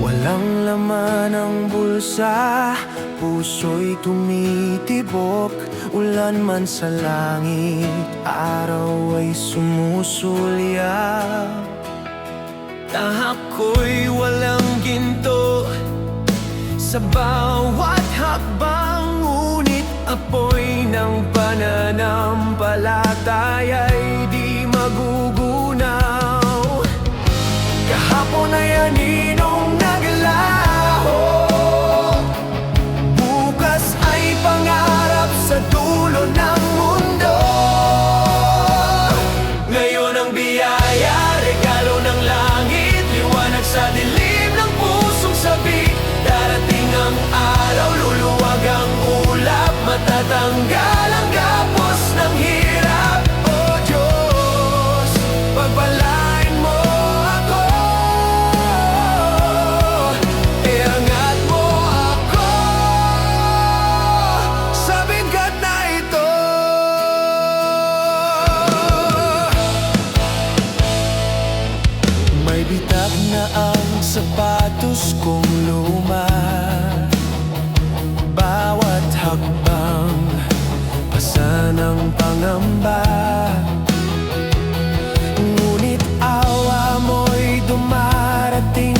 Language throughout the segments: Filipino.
Walang laman ang bulsa Puso'y tumitibok Ulan man sa langit Araw ay sumusulya. Tahak ko'y walang ginto Sa bawat hakbang Ngunit apoy biyaya, regalo ng langit Liwanag sa dilim ng pusong sabik Darating ang araw, luluwag ang ulap Matatanggal sapatos kong luma. Bawat hakbang Pasa ng pangamba. Ngunit awa mo'y dumarating.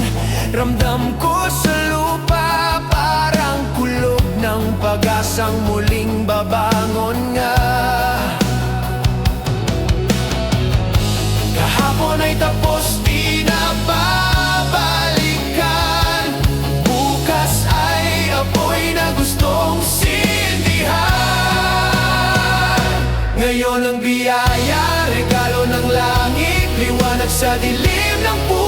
Ramdam ko sa lupa Parang kulog ng pag-asang muling babangon sa dilim ng pusong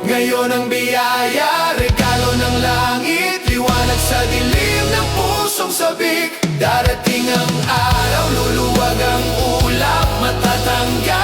Ngayon ang biyaya, regalo ng langit Liwanag sa dilim ng pusong sabik. Darating ang araw, luluwag ang ulap Matatanggap